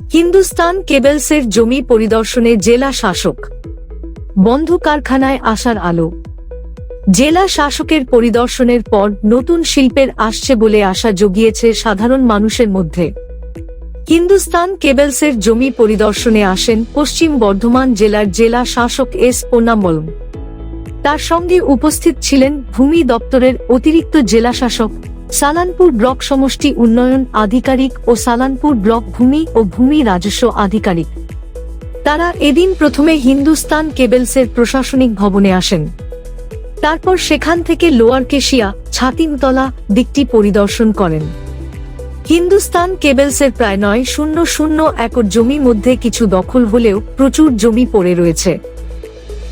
হিন্দুস্তান কেবলসের জমি পরিদর্শনে জেলা শাসক। বন্ধ কারখানায় আসার আলো। জেলা শাসকের পরিদর্শনের পর নতুন শিল্পের আসছে বলে আশা জগিয়েছে সাধারণ মানুষের মধ্যে। হিন্দুস্তান কেবেলসের জমি পরিদর্শনে আসেন পশ্চিম বর্ধমান জেলার জেলা শাসক এস পোনাম্বলম তার সঙ্গে উপস্থিত ছিলেন ভূমি দপ্তরের অতিরিক্ত জেলা শাসক সালানপুর ব্লক সমষ্টি উন্নয়ন আধিকারিক ও সালানপুর ব্লক ভূমি ও ভূমি রাজস্ব আধিকারিক। তারা এদিন প্রথমে হিন্দুস্তান কেবেলসের প্রশাসনিক ভবনে আসেন। তারপর সেখান থেকে লোয়ার কেশিয়া, ছাতিমতলা দিকটি পরিদর্শন করেন। হিন্দুস্তান কেবেলসের প্রায় নয় শূন্য শূন্য একর জমি মধ্যে কিছু দখল হলেও প্রচুর জমি পড়ে রয়েছে।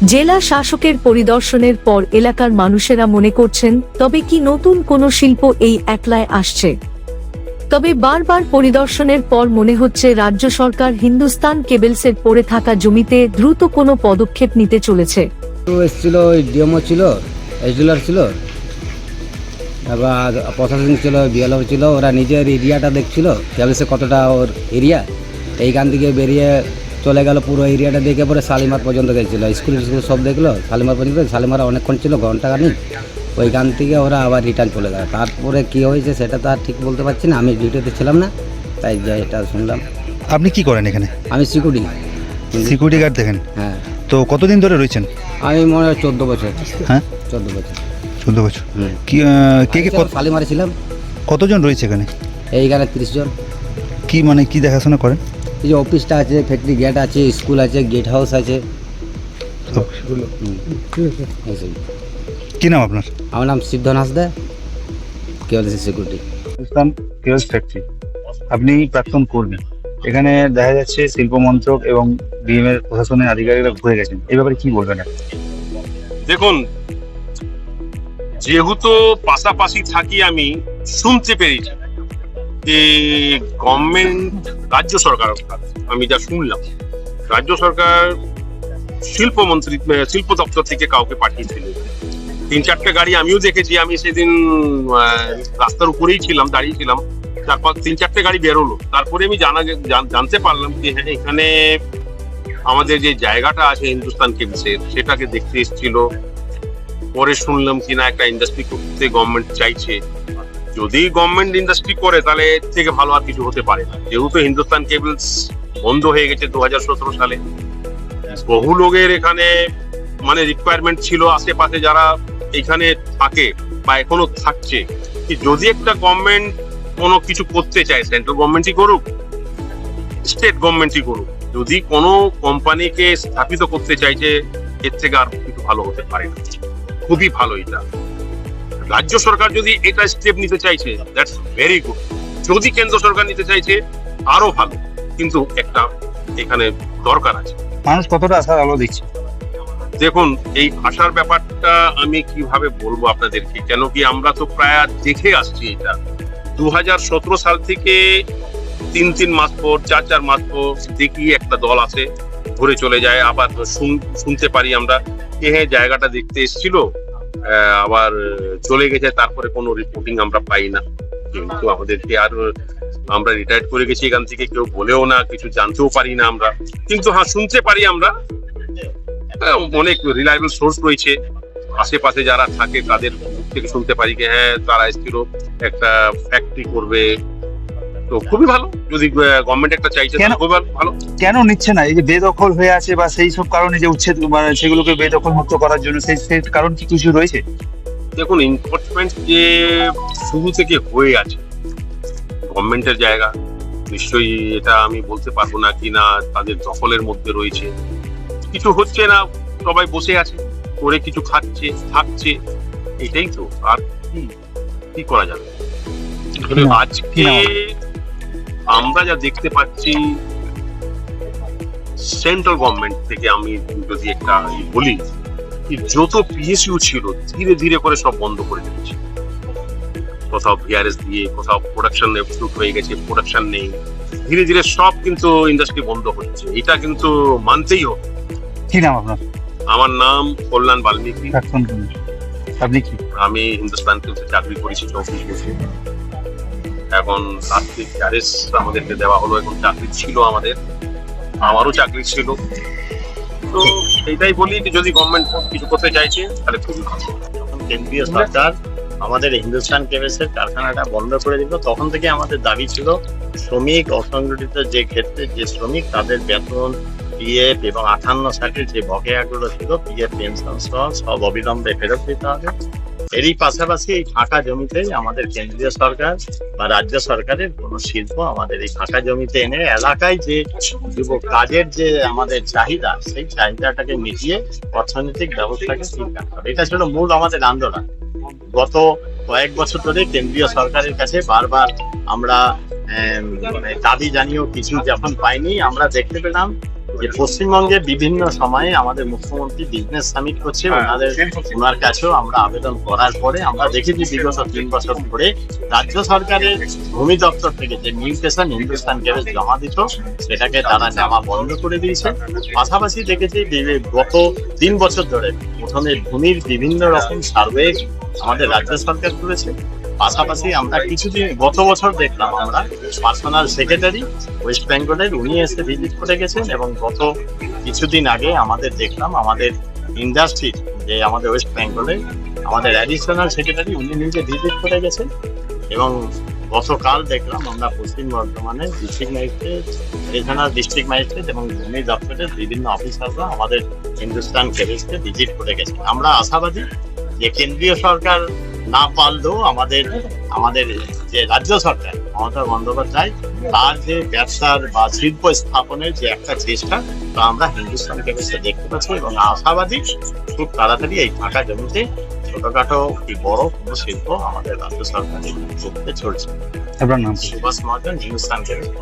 জেলা শাসকের পরিদর্শনের পর এলাকার মানুষেরা মনে করছেন, তবে কি নতুন কোনো শিল্প এই একলায় আসছে? তবে বারবার পরিদর্শনের পর মনে হচ্ছে রাজ্য সরকার হিন্দুস্তান কেবলসের পড়ে থাকা জমিতে দ্রুত কোনো পদক্ষেপ নিতে চলেছে। এসেছিল ছিল ছিল এবার প্রশাসন ছিল, বিএলও ছিল, ওরা নিজের এরিয়াটা দেখছিল, কেবলসে কতটা ওর এরিয়া, এইখান থেকে বেরিয়ে চলে গেল পুরো এরিয়াটা দেখে পরে শালিমার পর্যন্ত গেছিল। স্কুল স্কুল সব দেখল শালিমার পর্যন্ত শালিমার অনেকক্ষণ ছিল ঘণ্টা খানিক ওইখান থেকে ওরা আবার রিটার্ন চলে গেল। তারপরে কী হয়েছে সেটা তো আর ঠিক বলতে পারছি না আমি ডিউটিতে ছিলাম না তাই যে এটা শুনলাম। আপনি কি করেন এখানে? আমি সিকিউরিটি সিকিউরিটি গার্ড দেখেন? হ্যাঁ। তো কতদিন ধরে রয়েছেন? আমি মনে হয় চোদ্দ বছর। হ্যাঁ? চোদ্দ বছর। চোদ্দ বছর। কে কে শালিমারে ছিলাম। কতজন রয়েছে এখানে? এইখানে তিরিশ জন। কি মানে কি দেখাশোনা করেন? এই যে অফিসটা আছে ফ্যাক্টরি গেট আছে স্কুল আছে গেট হাউস আছে। কি নাম আপনার? আমার নাম সিদ্ধ হাসদা কে বলেছে সিকিউরিটি ফ্যাক্টরি আপনি প্রাক্তন কর্মী এখানে দেখা যাচ্ছে শিল্প মন্ত্রক এবং ডিএম এর প্রশাসনের আধিকারিকরা ঘুরে গেছেন। এই ব্যাপারে কি বলবেন? দেখুন যেহেতু পাশাপাশি থাকি আমি শুনতে পেরেছি যে গভর্নমেন্ট রাজ্য সরকার, আমি যা শুনলাম, রাজ্য সরকার শিল্পমন্ত্রী শিল্প দপ্তর থেকে কাউকে পাঠিয়েছিল। তিন চারটে গাড়ি আমিও দেখেছি, আমি সেদিন রাস্তার উপরেই ছিলাম, দাঁড়িয়ে ছিলাম। তারপর তিন চারটে গাড়ি বেরোলো। তারপরে আমি জানা জানতে পারলাম যে হ্যাঁ এখানে আমাদের যে জায়গাটা আছে হিন্দুস্তান কেমসের সেটাকে দেখতে এসেছিল। পরে শুনলাম কিনা একটা ইন্ডাস্ট্রি করতে গভর্নমেন্ট চাইছে। যদি গভর্নমেন্ট ইন্ডাস্ট্রি করে, তাহলে এর থেকে ভালো আর কিছু হতে পারে না। যেহেতু হিন্দুস্তান কেবলস বন্ধ হয়ে গেছে দু সালে। বহু লোকের এখানে মানে রিকোয়ারমেন্ট ছিল আশেপাশে যারা এখানে থাকে বা এখনও থাকছে। যদি একটা গভর্নমেন্ট কোনো কিছু করতে চায় সেন্ট্রাল গভর্নমেন্টই করুক স্টেট গভর্নমেন্টই করুক, যদি কোনো কোম্পানিকে স্থাপিত করতে চাইছে, এর থেকে আর কিছু ভালো হতে পারে না। খুবই ভালো এটা। রাজ্য সরকার যদি এটা স্টেপ নিতে চাইছে দ্যাটস ভেরি গুড যদি কেন্দ্র সরকার নিতে চাইছে আরও ভালো। কিন্তু একটা এখানে দরকার আছে। মানুষ কতটা আশার আলো দেখছে? দেখুন এই ভাষার ব্যাপারটা আমি কীভাবে বলব আপনাদেরকে? কেন কি আমরা তো প্রায় দেখে আসছি এটা। দু হাজার সতেরো সাল থেকে তিন তিন মাস পর চার চার মাস পর দেখি একটা দল আসে ঘুরে চলে যায়। আবার শুন- শুনতে পারি আমরা। এ হ্যাঁ জায়গাটা দেখতে এসেছিল। আবার চলে গেছে তারপরে কোনো রিপোর্টিং আমরা পাই না। কিন্তু আমাদেরকে আর আমরা রিটায়ার করে গেছি এখান থেকে কেউ বলেও না কিছু জানতেও পারি না আমরা। কিন্তু হ্যাঁ শুনতে পারি আমরা। হ্যাঁ, অনেক রিলায়েবল সোর্স রয়েছে। আশেপাশে যারা থাকে তাদের থেকে শুনতে পারি যে হ্যাঁ তারা এসেছিল একটা ফ্যাক্টরি করবে তো খুবই ভালো। যদি গভর্নমেন্ট একটা চাইছে কেন? খুবই ভালো- কেন নিচ্ছে না? এই যে বেদখল হয়ে আছে বা সেই সব কারণে যে উচ্ছেদ মানে সেগুলোকে বেদখল মুক্ত করার জন্য সেই সেই কারণ কি কিছু রয়েছে? দেখুন এনফোর্সমেন্ট যে শুরু থেকে হয়ে আছে গভর্নমেন্টের জায়গা নিশ্চয়ই এটা আমি বলতে পারব না কি না তাদের দখলের মধ্যে রয়েছে। কিছু হচ্ছে না সবাই বসে আছে করে কিছু খাচ্ছে থাকছে এটাই তো আর কি কি করা যাবে? আজকে? আমরা যা দেখতে পাচ্ছি সেন্ট্রাল গভর্নমেন্ট থেকে আমি যদি একটা বলি যত পিএসইউ ছিল ধীরে ধীরে করে সব বন্ধ করে দিচ্ছে কোথাও ভিআরএস দিয়ে কোথাও প্রোডাকশন শুট হয়ে গেছে প্রোডাকশন নেই। ধীরে ধীরে সব কিন্তু ইন্ডাস্ট্রি বন্ধ হচ্ছে। এটা কিন্তু মানতেই হবে। কি নাম আপনার? আমার নাম কল্যাণ বাল্মীকি। আপনি কি? আমি হিন্দুস্তান চাকরি করেছি চব্বিশ বছর। এখন রাত্রি ক্যারেজ আমাদেরকে দেওয়া হলো, এখন চাকরি ছিল আমাদের, আমারও চাকরি ছিল। তো এইটাই বলি যদি গভর্নমেন্ট কিছু করতে চাইছে, তাহলে খুবই ভালো। কেন্দ্রীয় সরকার আমাদের হিন্দুস্তান কেমিস্টের কারখানাটা বন্ধ করে দিল, তখন থেকে আমাদের দাবি ছিল শ্রমিক অসংগঠিত যে ক্ষেত্রে যে শ্রমিক, তাদের বেতন পিএফ এবং আঠান্ন ষাটের যে বকেয়াগুলো ছিল পিএফ পেনশন সহ সব অবিলম্বে ফেরত দিতে হবে। এরই পাশাপাশি এই ফাঁকা জমিতে আমাদের কেন্দ্রীয় সরকার বা রাজ্য সরকারের কোনো শিল্প আমাদের এই ফাঁকা জমিতে এনে এলাকায় যে যুব কাজের যে আমাদের চাহিদা, সেই চাহিদাটাকে মিটিয়ে অর্থনৈতিক ব্যবস্থাকে এটা ছিল মূল আমাদের আন্দোলন। গত কয়েক বছর ধরে কেন্দ্রীয় সরকারের কাছে বারবার আমরা মানে দাবি জানিয়েও কিছু যখন পাইনি, আমরা দেখতে পেলাম যে পশ্চিমবঙ্গে বিভিন্ন সময়ে আমাদের মুখ্যমন্ত্রী বিজনেস সামিট করছে ওনাদের ওনার কাছেও আমরা আবেদন করার পরে আমরা দেখেছি বিগত তিন বছর ধরে রাজ্য সরকারের ভূমি দপ্তর থেকে যে মিউটেশন হিন্দুস্তান গ্যাস জমা দিত সেটাকে তারা নেওয়া বন্ধ করে দিয়েছে। পাশাপাশি দেখেছি গত তিন বছর ধরে প্রথমে ভূমির বিভিন্ন রকম সার্ভে আমাদের রাজ্য সরকার করেছে। পাশাপাশি আমরা কিছুদিন গত বছর দেখলাম, আমরা পার্সোনাল সেক্রেটারি ওয়েস্ট বেঙ্গলের, উনি এসে ভিজিট করে গেছেন এবং গত কিছুদিন আগে আমাদের দেখলাম, আমাদের ইন্ডাস্ট্রি যে আমাদের ওয়েস্ট বেঙ্গলে, আমাদের অ্যাডিশনাল সেক্রেটারি উনি নিজে ভিজিট করে গেছেন এবং গতকাল দেখলাম আমরা পশ্চিম বর্ধমানে district magistrate regional district magistrate এবং ভূমি দপ্তরের বিভিন্ন অফিসাররা আমাদের হিন্দুস্তান কেমিস্টে ভিজিট করে গেছেন। আমরা আশাবাদী যে কেন্দ্রীয় সরকার না পারলেও আমাদের আমাদের যে রাজ্য সরকার মমতা বন্দ্যোপাধ্যায় তার যে ব্যবসার বা শিল্প স্থাপনের যে একটা চেষ্টা তা আমরা হিন্দুস্তান কেমিস্টে দেখতে পাচ্ছি এবং আশাবাদী খুব তাড়াতাড়ি এই ফাঁকা জমিতে ছোটখাটো কি বড় কোনো শিল্প আমাদের রাজ্য সরকার চলছে। সুভাষ মহাজন হিন্দুস্তান কেমিস্ট